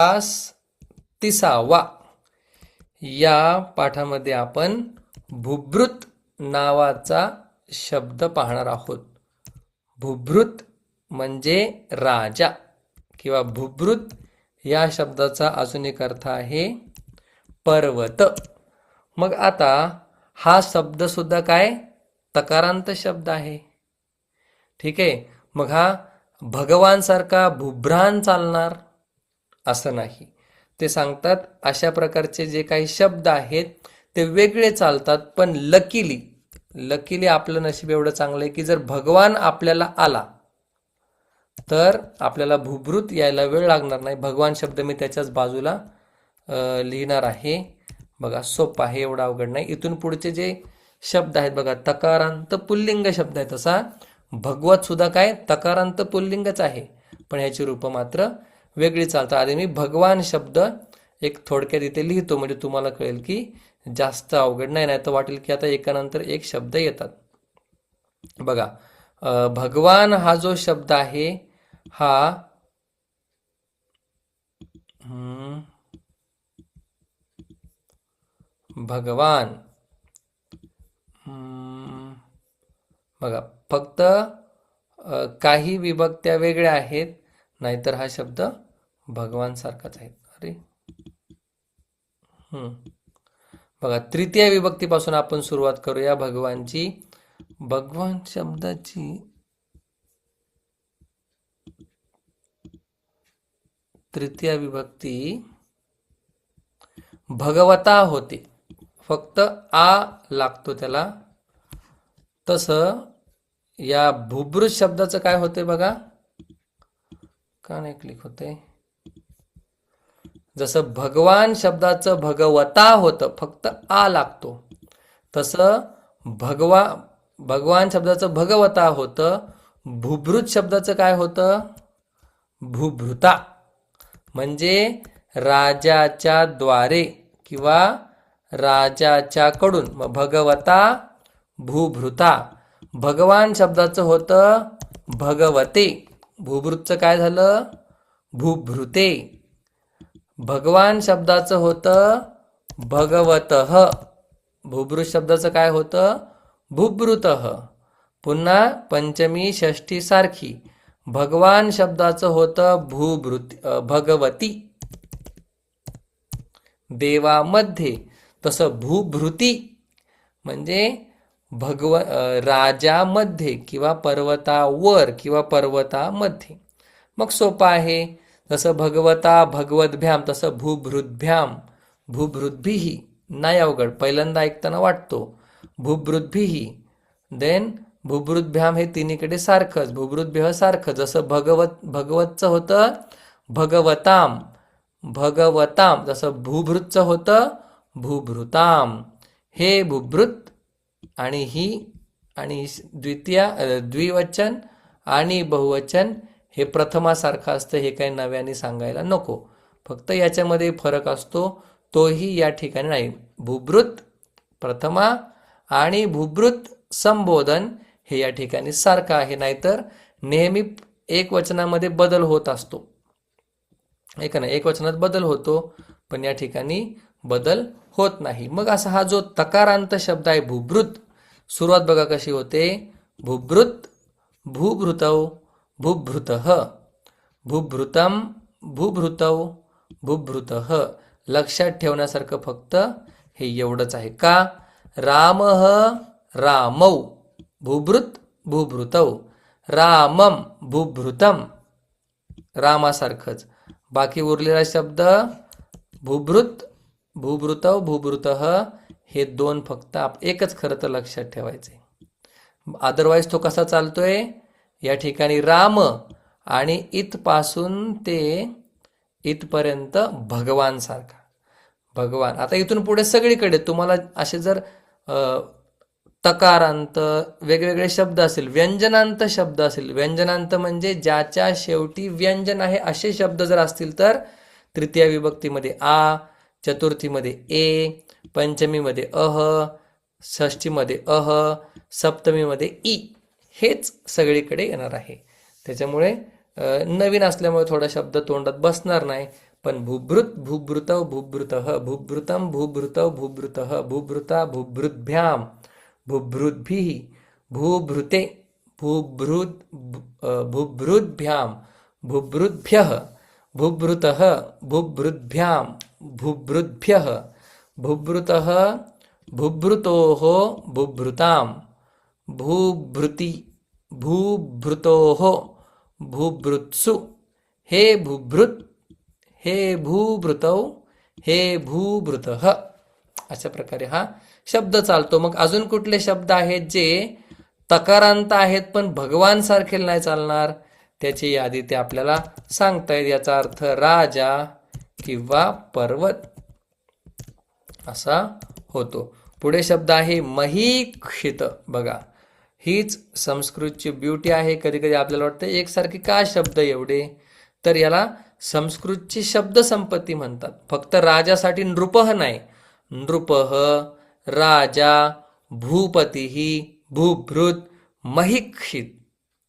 तास तिसावा. या पाठामध्ये आपण भुभृत नावाचा शब्द पाहणार आहोत. भुभृत म्हणजे राजा किंवा भुभृत या शब्दाचा अजून एक अर्थ आहे पर्वत. मग आता हा शब्द सुद्धा काय? तकारांत शब्द आहे. ठीक आहे? मग हा भगवानसारखा भुभ्रान चालणार. असं नाही. ते सांगतात अशा प्रकारचे जे काही शब्द आहेत ते वेगळे चालतात पण लकीली लकीली आपलं नशीब एवढं चांगलं आहे की जर भगवान आपल्याला आला तर आपल्याला भूभृत यायला वेळ लागणार नाही. भगवान शब्द मी त्याच्याच बाजूला लिहिणार आहे. बघा सोपं आहे एवढा अवघड नाही. इथून पुढचे जे शब्द आहेत बघा तकारांत पुल्लिंग शब्द आहे तसा भगवत सुद्धा काय? तकारांत पुल्लिंगच आहे. पण ह्याची रूपं मात्र वेगळी चालतात आधी मी भगवान शब्द एक थोडक्यात इथे लिहितो म्हणजे तुम्हाला कळेल की जास्त अवघड नाही नाही तर वाटेल की आता एकानंतर एक शब्द येतात. बघा भगवान हा जो शब्द आहे हा भगवान बघा फक्त काही विभक्त्या वेगळ्या आहेत नाहीतर हा शब्द भगवान सारखाच आहे अरे. हम्म. बघा तृतीय विभक्तीपासून आपण सुरुवात करूया भगवानची. भगवान शब्दाची तृतीय विभक्ती भगवता होते. फक्त आ लागतो त्याला. तसं या भुभृत शब्दाचं काय होतंय बघा? का नाही क्लिक होते जसं भगवान शब्दाचं भगवता होतं फक्त आ लागतो. तसं भगवा भगवान शब्दाचं भगवता होतं भुभृत शब्दाचं काय होतं? भूभृता. म्हणजे राजाच्या द्वारे किंवा राजाच्याकडून. मग भगवता भूभृता. भगवान शब्दाचं होतं भगवते. भूभृतचं काय झालं? भूभृते. भगवान शब्दाचं होतं भगवत. भूभृत शब्दाचं काय होतं? भूभृत. पुन्हा पंचमी षष्ठी सारखी. भगवान शब्दाचं होतं भूभृत भगवती. देवामध्ये तसं भूभृती. म्हणजे भगव राजामध्ये किंवा पर्वतावर किंवा पर्वतामध्ये. मग सोपं आहे. जसं भगवता भगवद्भ्याम तसं भूभृतभ्याम भूभृद्भीही नाही अवघड पहिल्यांदा ऐकताना वाटतो. भूभृद्भीही देन भूभृद्भ्याम हे तिन्हीकडे सारखंच भूभृद्भ्य सारखं जसं भगवत भगवतचं होतं भगवताम. भगवताम जसं भूभृतचं होतं भूभृताम. हे भूभृत आणि ही आणि द्वितीया द्विवचन आणि बहुवचन हे प्रथमासारखं असतं हे काही नव्याने सांगायला नको. फक्त याच्यामध्ये फरक असतो तोही या ठिकाणी नाही. भूभृत प्रथमा आणि भूभृत संबोधन हे या ठिकाणी सारखं आहे नाहीतर नेहमी एक वचनामध्ये बदल होत असतो. एक ना एक वचनात बदल होतो पण या ठिकाणी बदल होत नाही. मग असा हा जो तकारांत शब्द आहे भूभृत सुरुवात बघा कशी होते. भूभृत भूभृतौ भूभृत भूभृतम भूभृतौ भूभृत लक्षात ठेवण्यासारखं फक्त हे एवढंच आहे का? राम रामौ भूभृत भूभृतव रामम भूभृतम रामासारखंच। बाकी उरलेला शब्द भूभृत भूभृतव भूभृत हे दोन फक्त आप एकच खरं तर लक्षात ठेवायचे अदरवाईज तो कसा चालतोय? या ठिकाणी राम आणि इथपासून ते इथपर्यंत भगवान सारखा. भगवान. आता इथून पुढे सगळीकडे तुम्हाला असे जर तकारांत वेगवेगळे शब्द असेल व्यंजनांत शब्द असेल व्यंजनांत म्हणजे ज्याच्या शेवटी व्यंजन आहे असे शब्द जर असतील तर तृतीय विभक्तीमध्ये आ चतुर्थीमध्ये ए पंचमीमध्ये अह षष्टीमध्ये अह सप्तमीमध्ये ई हेच सगळीकडे येणार आहे. त्याच्यामुळे नवीन असल्यामुळे थोडा शब्द तोंडात बसणार नाही. पण भूभृत भूभृत भूभृत भूभृतम भूभृत भूभृत भूभृता भूभृद्भ्याम भूभृद्भिः भूभृते भूभृद भूभृद्भ्याम भूभृद्भ्य भूभृत भूभृद्भ्याम भूभृद्भ्यः भूभृतः भूभृतोः भूभृताम् भूभृती भूभृतोः भूभृत्सु। हे भूभृत हे भूभृतौ हे भूभृतः। अशा प्रकारे हा शब्द चालतो. मग अजून कुठले शब्द आहेत जे तकारांत आहेत पण भगवान सारखे नाही चालणार? त्याची यादी ते आपल्याला सांगतायत याचा अर्थ राजा किंवा पर्वत. असा होतो. पुढे शब्द आहे महीक्षित. बघा. हीच संस्कृतची ब्युटी आहे. कधी कधी आपल्याला वाटतं एकसारखी का शब्द एवढे? तर याला संस्कृतची शब्दसंपत्ती म्हणतात. फक्त राजासाठी नृपह नाही. नृपह राजा भूपतीही भूभृत महिक्षित.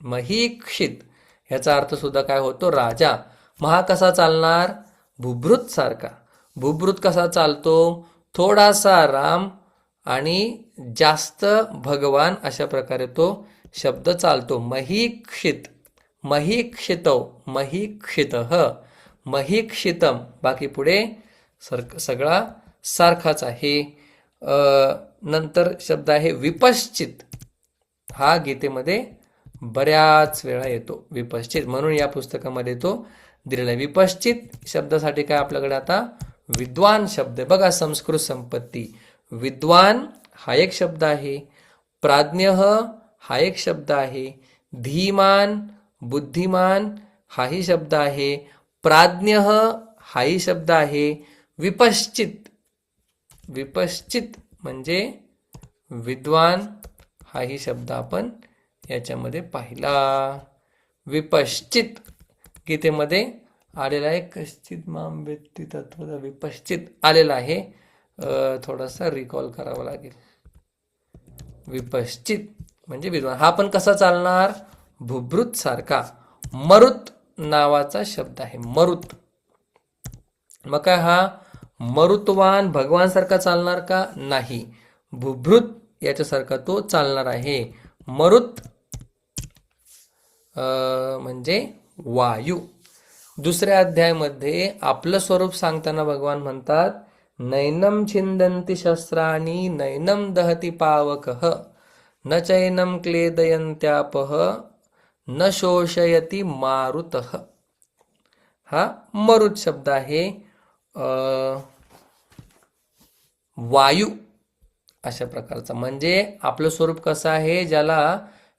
महिक्षित. ह्याचा अर्थ सुद्धा काय होतो? राजा. महा कसा चालणार? भूभृत सारखा. भूभृत कसा चालतो? थोडासा राम आणि जास्त भगवान अशा प्रकारे तो शब्द चालतो. महीक्षित महीक्षितव महीक्षित महीक्षितम. बाकी पुढे सर सगळा सारखाच आहे. नंतर शब्द आहे विपश्चित. हा गीतेमध्ये बऱ्याच वेळा येतो. विपश्चित. म्हणून या पुस्तकामध्ये तो दिलेला विपश्चित शब्दासाठी काय आपल्याकडे आता? विद्वान शब्द बघा संस्कृत संपत्ती. विद्वान हा एक शब्द आहे प्राज्ञ हा एक शब्द आहे धीमान बुद्धिमान हाही शब्द आहे प्राज्ञ हाही शब्द आहे विपश्चित. विपश्चित म्हणजे विद्वान हाही शब्द आपण याच्यामध्ये पाहिला. विपश्चित गीतेमध्ये आलेला आहे कश्चित माम व्यक्ती तत्व विपश्चित आलेला आहे. थोडासा रिकॉल करावा लागेल. विपश्चित म्हणजे विद्वान. हा पण कसा चालणार? भुभृत सारखा. मरुत नावाचा शब्द आहे. मरुत. मग काय हा? मरुतवान भगवान सारखा चालणार का? नाही. भुभृत याच्यासारखा तो चालणार आहे. मरुत म्हणजे वायू. दुसऱ्या अध्यायामध्ये आपलं स्वरूप सांगताना भगवान म्हणतात नैनम छिंदंती शस्त्राणी नैनम दहती पावकः। न चैनम क्लेदयंत्यापह न शोषयती मारुतः। हा मरुत शब्द आहे वायू अशा प्रकारचा. म्हणजे आपलं स्वरूप कसं आहे ज्याला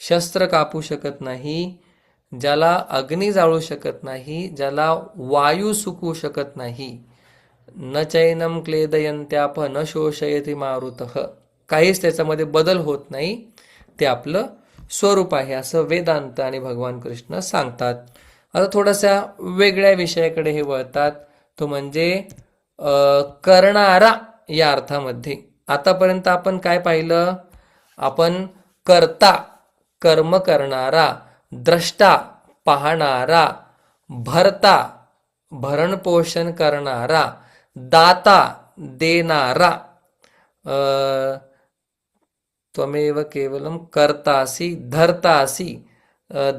शस्त्र कापू शकत नाही ज्याला अग्नी जाळू शकत नाही ज्याला वायू सुकू शकत नाही. न चैनम क्लेदयंत्याप न शोषयती मारुत. काहीच त्याच्यामध्ये बदल होत नाही. ते आपलं स्वरूप आहे असं वेदांत आणि भगवान कृष्ण सांगतात. आता थोडासा वेगळ्या विषयाकडे हे वळतात. तो म्हणजे करणारा या अर्थामध्ये. आतापर्यंत आपण काय पाहिलं? आपण करता कर्म करणारा द्रष्टा पाहणारा भरता भरणपोषण करणारा दाता देणारा त्वमेव केवलम करतासी धरतासी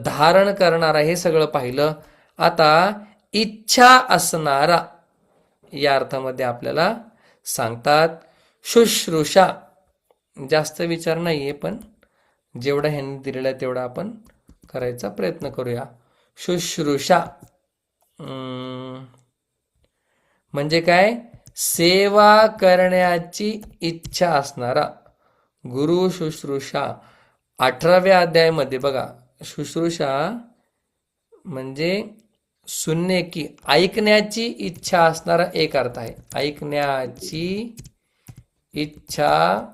धारण करणारा हे सगळं पाहिलं. आता इच्छा असणारा या अर्थामध्ये आपल्याला सांगतात शुश्रूषा. जास्त विचार नाहीये पण जेवढा ह्यांनी दिलेला आहे तेवढा आपण करायचा प्रयत्न करूया. शुश्रूषा. म्हणजे काय? सेवा करण्याची इच्छा असणारा गुरु शुश्रूषा. अठराव्या अध्यायामध्ये बघा. शुश्रूषा म्हणजे सुनणे की ऐकण्याची इच्छा असणारा एक अर्थ आहे. ऐकण्याची इच्छा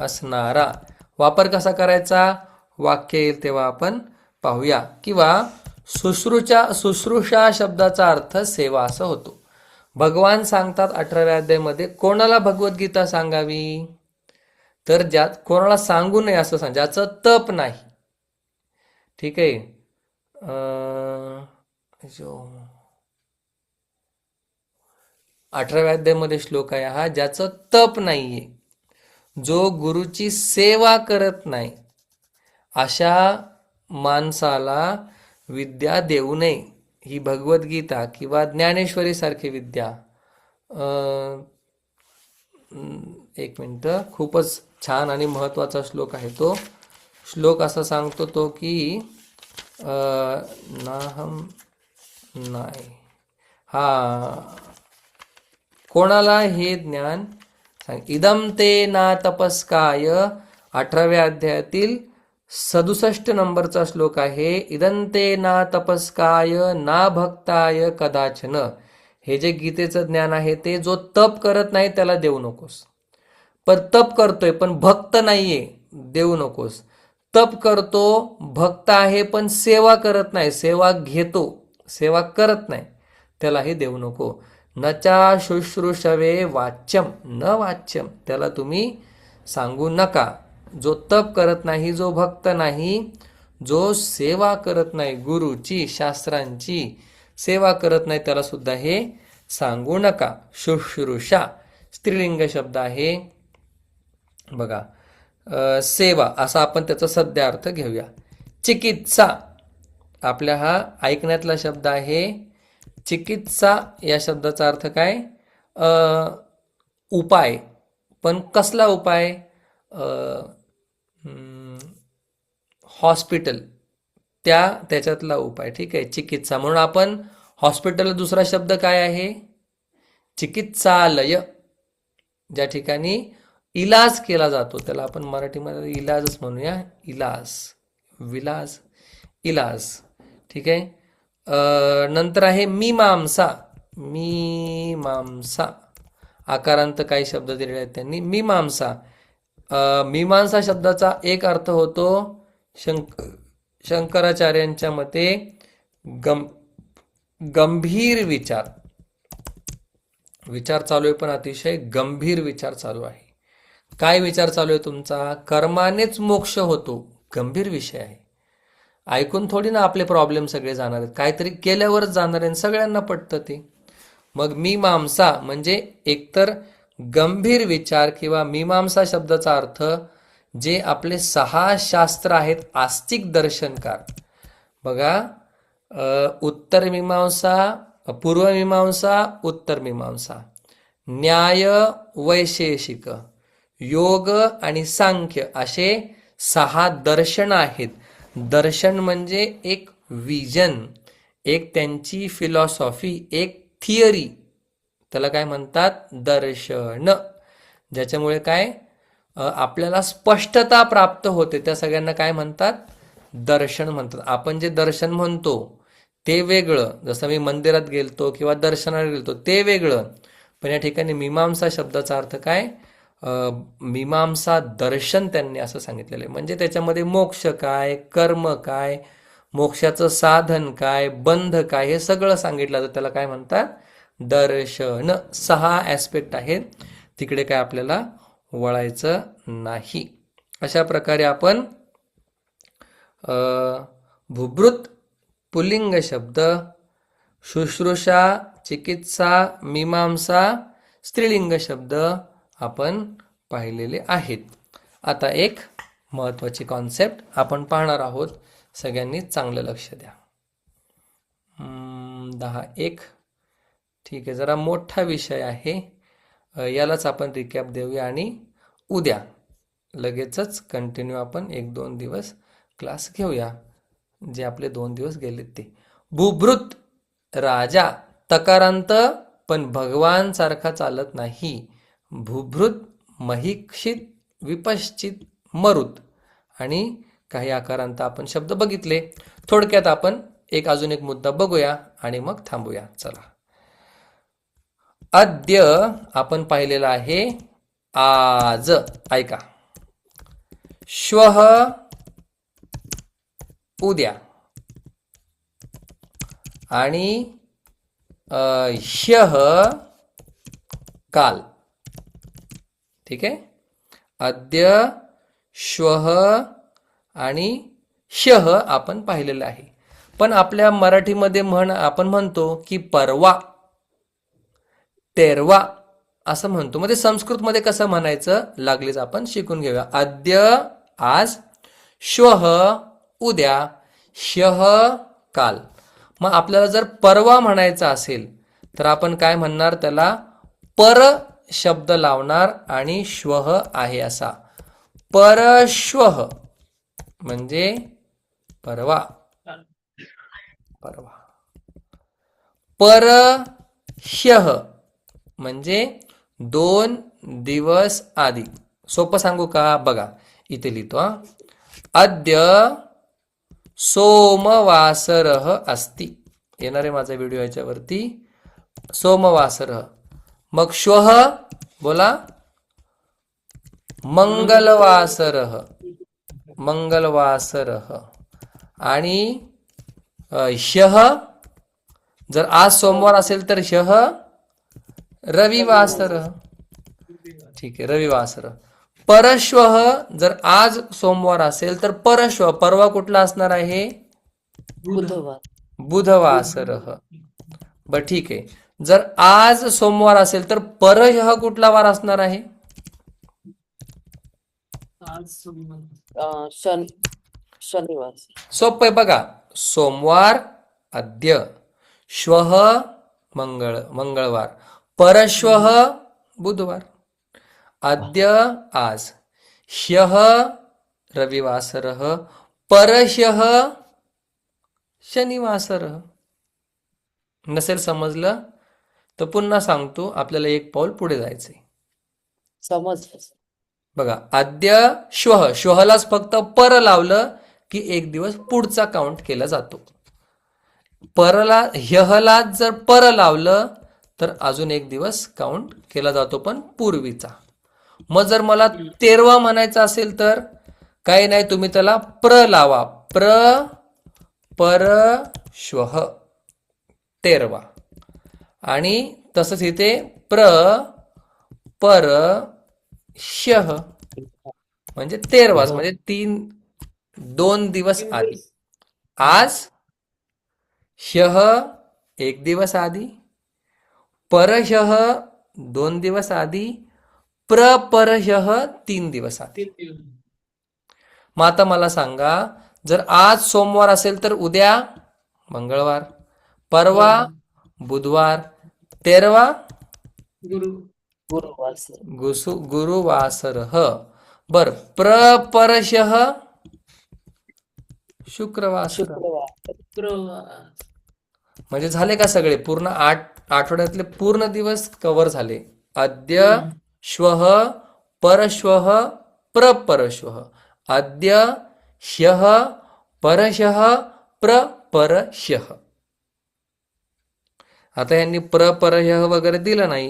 असणारा. वापर कसा करायचा? वाक्य येईल तेव्हा आपण पाहूया. किंवा शुश्रूषा शुश्रूषा शब्दाचा अर्थ सेवा असा होतो. भगवान सांगतात अठराव्या अध्यायमध्ये कोणाला भगवद्गीता सांगावी? तर ज्यात कोणाला सांगू नये असं सांग ज्याचं तप नाही. ठीक आहे? अठराव्या अध्यायामध्ये श्लोक आहे हा ज्याचं तप नाहीये जो गुरुची सेवा करत नाही अशा माणसाला विद्या देऊ नये. ही भगवद्गीता किंवा ज्ञानेश्वरी सारखी विद्या एक मिनटं. खूपच छान आणि महत्त्वाचा श्लोक आहे तो. श्लोक असा सांगतो तो की नाहम नाही हा कोणाला हे ज्ञान सांग इदम ते ना तपस्काय अठराव्या अध्यायातील सदुसष्ट नंबरचा श्लोक आहे इदंते ना तपस्काय ना भक्ताय कदाचन. हे जे गीतेचं ज्ञान आहे ते जो तप करत नाही त्याला देऊ नकोस. पण तप करतोय पण भक्त नाहीये देऊ नकोस. तप करतो भक्त आहे पण सेवा करत नाही सेवा घेतो सेवा करत नाही त्यालाही देऊ नको. नचा शुश्रूषवे वाच्यम न वाच्यम त्याला तुम्ही सांगू नका. जो तप करत नाही जो भक्त नाही जो सेवा करत नाही गुरुची शास्त्रांची सेवा करत नाही त्याला सुद्धा हे सांगू नका. शुश्रूषा स्त्रीलिंग शब्द आहे. बघा सेवा असा आपण त्याचा सध्या अर्थ घेऊया. चिकित्सा आपल्या हा ऐकण्यातला शब्द आहे. चिकित्सा या शब्दाचा अर्थ काय? उपाय. पण कसला उपाय? हॉस्पिटल त्या त्याच्यातला उपाय ठीक आहे? चिकित्सा. म्हणून आपण हॉस्पिटल दुसरा शब्द काय आहे? चिकित्सालय. ज्या ठिकाणी इलाज केला जातो. त्याला आपण मराठीमध्ये इलाजच म्हणूया. इलाज. विलाज. इलाज. ठीक आहे? नंतर आहे मीमांसा. मीमांसा. आकारांत काही शब्द दिलेले आहेत त्यांनी. मीमांसा. मीमांसा शब्दाचा एक अर्थ होतो शंक शंकराचार्यांच्या मते गम गंभीर विचार. विचार चालू आहे पण अतिशय गंभीर विचार चालू आहे. काय विचार चालू आहे तुमचा? कर्मानेच मोक्ष होतो. गंभीर विषय आहे. ऐकून थोडी ना आपले प्रॉब्लेम सगळे जाणार आहेत. काहीतरी केल्यावरच जाणार आहे सगळ्यांना पटतं ते. मग मी मांसा म्हणजे एकतर गंभीर विचार किंवा मीमांसा शब्दाचा अर्थ जे आपले सहा शास्त्र आहेत आस्तिक दर्शनकार. बघा उत्तर मीमांसा पूर्व मीमांसा उत्तर मीमांसा. न्याय वैशेषिक योग आणि सांख्य असे सहा दर्शन आहेत. दर्शन म्हणजे एक विजन एक त्यांची फिलॉसॉफी एक थिअरी त्याला काय म्हणतात? दर्शन. ज्याच्यामुळे काय? आपल्याला स्पष्टता प्राप्त होते. त्या सगळ्यांना काय म्हणतात? दर्शन म्हणतात. आपण जे दर्शन म्हणतो ते वेगळं. जसं मी मंदिरात गेलतो किंवा दर्शनाला गेलतो ते वेगळं. पण या ठिकाणी मीमांसा शब्दाचा अर्थ काय? मीमांसा दर्शन त्यांनी असं सांगितलेलं आहे. म्हणजे त्याच्यामध्ये मोक्ष काय कर्म काय मोक्षाचं साधन काय बंध काय हे सगळं सांगितलं जातं. त्याला काय म्हणतात? दर्शन. सहा ॲस्पेक्ट आहेत. तिकडे काय आपल्याला वळायचं नाही. अशा प्रकारे आपण भूभृत भुभृत पुल्लिंग शब्द शुश्रूषा चिकित्सा मीमांसा स्त्रीलिंग शब्द आपण पाहिलेले आहेत. आता एक महत्त्वाची कॉन्सेप्ट आपण पाहणार आहोत. सगळ्यांनी चांगलं लक्ष द्या. दहा एक. ठीक आहे जरा मोठा विषय आहे. यालाच आपण रिकॅप देऊया आणि उद्या लगेचच कंटिन्यू आपण एक दोन दिवस क्लास घेऊया. जे आपले दोन दिवस गेलेत ते. भूभृत राजा तकारांत पण भगवान सारखा चालत नाही. भूभृत महिक्षित विपश्चित मरुत आणि काही आकारांत आपण शब्द बघितले. थोडक्यात आपण एक अजून एक मुद्दा बघूया आणि मग थांबूया. चला. अद्य आपण पाहिलेलं आहे आज. ऐका. श्वः उद्या. आणि अ, काल. ठीक आहे? अद्य श्वः आणि ह्यह आपण पाहिलेलं आहे. पण आपल्या मराठीमध्ये म्हण आपण म्हणतो की परवा. तेरवा असं म्हणतो. मग ते संस्कृतमध्ये कसं म्हणायचं? लागलीच आपण शिकून घेऊया. अद्य आज श्वः उद्या ह्यः काल. मग आपल्याला जर परवा म्हणायचं असेल तर आपण काय म्हणणार त्याला? पर शब्द लावणार आणि श्वः आहे असा. परश्वः म्हणजे परवा. परवा. परह्यः म्हणजे दोन दिवस आधी. सोपं सांगू का? बघा इथे लिहितो अद्य सोमवासरः अस्ति. येणार आहे माझा व्हिडिओ याच्यावरती. सोमवासरः. मग श्वः बोला. मंगलवासरः. मंगलवासरः. आणि अ, जर आज सोमवार असेल तर ह्यः रविवासरः. ठीक आहे रविवासर. परश्वः जर आज सोमवार असेल तर परश्व परवा कुठला असणार आहे? बुधवार. बुधवासरः. बर ठीक आहे. जर आज सोमवार असेल तर परह्यः कुठला वार असणार आहे? शनिवार. सोपं आहे बघा. सोमवार अद्य. श्वः मंगळ मंगळवार. परश्वः बुधवार अद्य आज। ह्यः रविवासरः परह्यः शनिवासरः। नसेल समजलं? तर पुन्हा सांगतो आपल्याला एक पाऊल पुढे जायचंय. समजलं बघा अद्य श्वः श्वहलाच फक्त पर लावलं की एक दिवस पुढचा काउंट केला जातो. परला ह्यहलाच जर पर लावलं तर अजून एक दिवस काउंट केला जातो पण पूर्वीचा. मग जर मला तेरवा म्हणायचं असेल तर काही नाही तुम्ही त्याला प्र लावा. प्र परश्व तेरवा. आणि तसंच इथे प्र पर श्यः. म्हणजे तेरवाच म्हणजे तीन दोन दिवस आधी. आज शह एक दिवस आधी परह्यः दोन दिवस आधी प्रपरह्यः तीन दिवस आधी. मग आता मला सांगा जर आज सोमवार असेल तर उद्या मंगळवार परवा बुधवार तेरवा गुरुवासरः. बर प्रपरशः शुक्रवासर. शुक्रवार. म्हणजे झाले का सगळे? पूर्ण आठ आठवड्यातले पूर्ण दिवस कव्हर झाले. अद्य श्वः परश्वः प्रपरश्वः. अद्य ह्यः परशः प्रपरश्यः आता यांनी प्रपरह्यः वगैरे दिलं नाही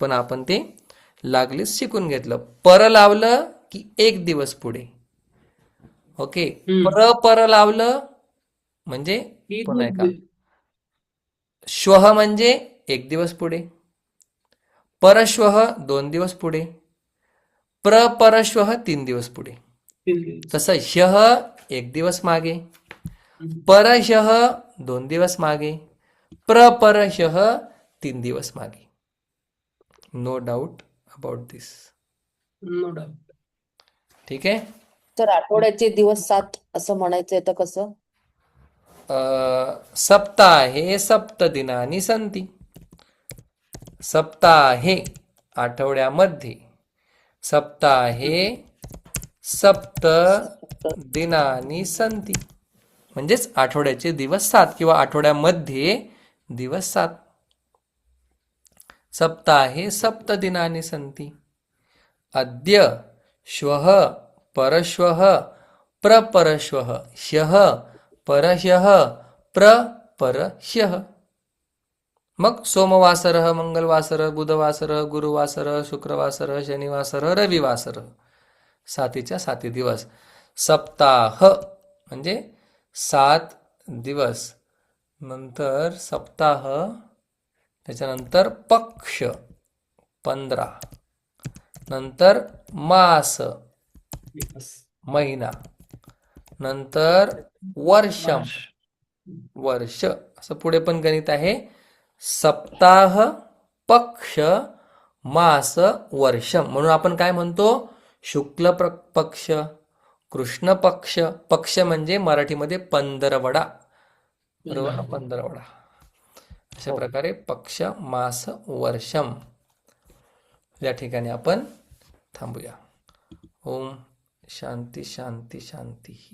पण आपण ते लागलीच शिकून घेतलं. पर लावलं की एक दिवस पुढे. ओके? पर पर लावलं म्हणजे पुन्हा एका. श्वः म्हणजे एक दिवस पुढे. परश्वः दोन दिवस पुढे. प्रपरश्वः तीन दिवस पुढे. तसं ह्यः एक दिवस मागे. परशः दोन दिवस मागे. प्रपरशः तीन दिवस मागे. No doubt about this no doubt ठीक आहे? तर आठवड्याचे दिवस सात असं म्हणायचं तर कसं? सप्ताहे सप्ताहे सप्तदिनानि सन्ति। सप्ताहे आठवड्यामध्ये। सप्ताहे सप्त दिनानी संती म्हणजेच आठवड्याचे दिवस सात किंवा आठवड्यामध्ये दिवस सात। सप्ताहे सप्त दिनानी सन्ति। अद्य श्वः परश्वः प्रपरश्वः ह्यः परह्यः प्रपरह्यः मग सोमवासरः मंगलवासरः बुधवासरः गुरुवासरः शुक्रवासरः शनिवासरः रविवासरः। सातीच्या साती दिवस। सप्ताह म्हणजे सात दिवस। नंतर सप्ताह त्याच्यानंतर पक्ष पंधरा। नंतर मास महिना। नंतर वर्षम. वर्ष. असं पुढे पण गणित आहे. सप्ताह पक्ष मास वर्षम. म्हणून आपण काय म्हणतो? शुक्ल पक्ष कृष्ण पक्ष. पक्ष म्हणजे मराठीमध्ये पंधरवडा. बरोबर? पंधरवडा. अशा हो. प्रकारे पक्ष मास वर्षम. या ठिकाणी आपण थांबूया. ओम. शांती शांती शांती.